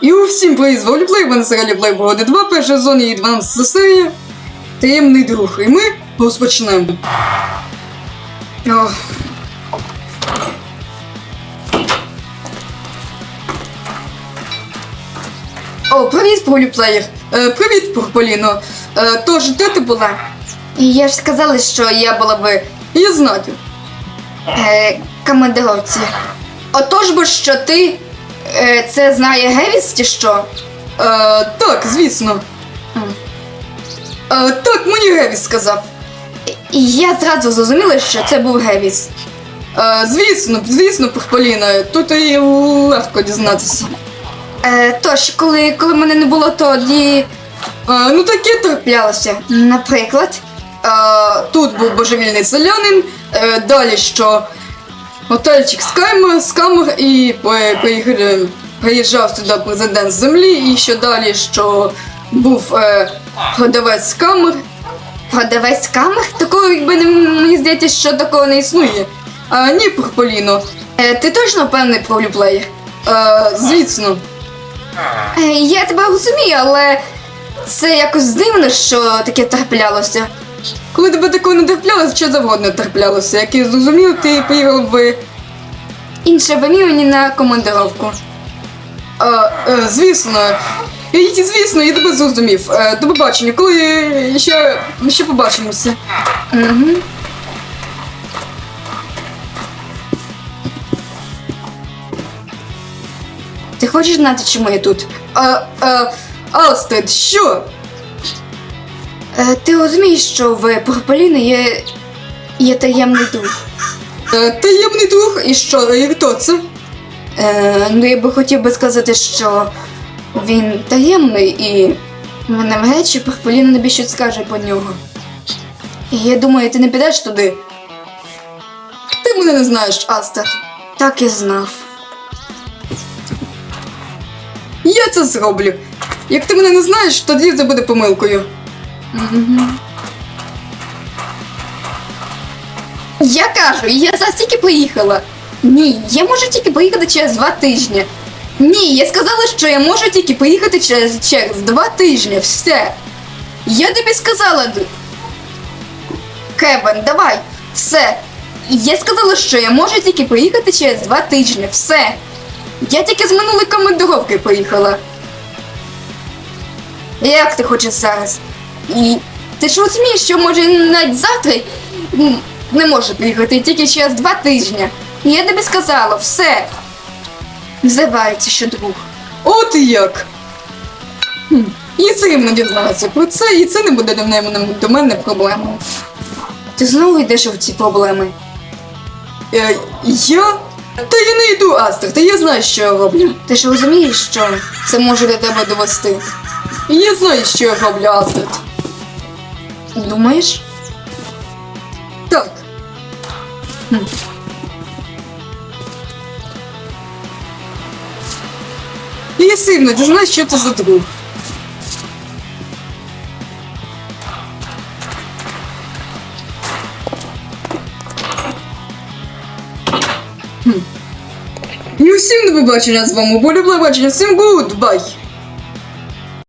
І у всім привіт, з Воліплей, мене серіалі Playboy 2, перша сезон і 12 серія. Таємний друг. І ми розпочнемо. Ох. О, привіт, Поліплеєр. Е, привіт, Пурполіно. Е, тож, де ти була? Я ж сказала, що я була би Я знаю. е, командировці. Отож бо що ти е, це знає Гевіс чи що? Е, так, звісно. Е, так, мені Гевіс сказав. І я зразу зрозуміла, що це був Гевіс. Е, звісно, звісно, Пурполіна, тут і легко дізнатися. Е, тож, коли, коли мене не було, тоді Е, ну таке траплялося. Наприклад, Е, тут був божевільний селянин, е, далі що готельчик з камер, з камер і при- приїхали- приїжджав сюди президент землі, і що далі, що був е, продавець з камер. продавець камер? Такого, якби не мені здається, що такого не існує. А, ні, Пурполіно. Е, ти точно певний про люплеєр? Е, звісно. Е, я тебе розумію, але це якось дивно, що таке траплялося. Коли тебе такого не терплялося, що завгодно терплялося. Як я зрозумів, ти поїхав в Інше вимірювання на командировку. А, е, звісно. І, звісно, я тебе зрозумів. Е, до побачення, коли ще, ще побачимося. Угу. Ти хочеш знати, чому я тут? А, а, Астед, що? Е, ти розумієш, що в Пурполіни є, є таємний друг. Е, таємний друг, і що, і хто це? Е, ну, я би хотів би сказати, що він таємний і мене навряд чи Пурполіна тобі щось скаже про нього. І я думаю, ти не підеш туди. Ти мене не знаєш, Астед. Так і знав. Я це зроблю. Як ти мене не знаєш, тоді це буде помилкою. Я кажу, я зараз тільки поїхала. Ні, я можу тільки поїхати через два тижні. Ні, я сказала, що я можу тільки поїхати через, через два тижні. Все. Я тобі сказала. Кевин, давай, все. Я сказала, що я можу тільки поїхати через два тижні. Все. Я тільки з минулої командировки поїхала. Як ти хочеш зараз? І ти ж розумієш, що може навіть завтра не може приїхати тільки через два тижні. І я тобі сказала, все. Називається що друг. От і як. Хм. І взаємно дізналася про це, і це не буде до мене, до мене проблемою. Ти знову йдеш в ці проблеми. Е, я? Та я не йду, Астер, та я знаю, що я роблю. Ти ж розумієш, що Це може до тебе довести. Я знаю, що я роблю, Астед. Думаєш? Так. Хм. Я сильно дізнаюсь, що це за друг. І усім до побачення з вами. Болю побачення. Всім гудбай!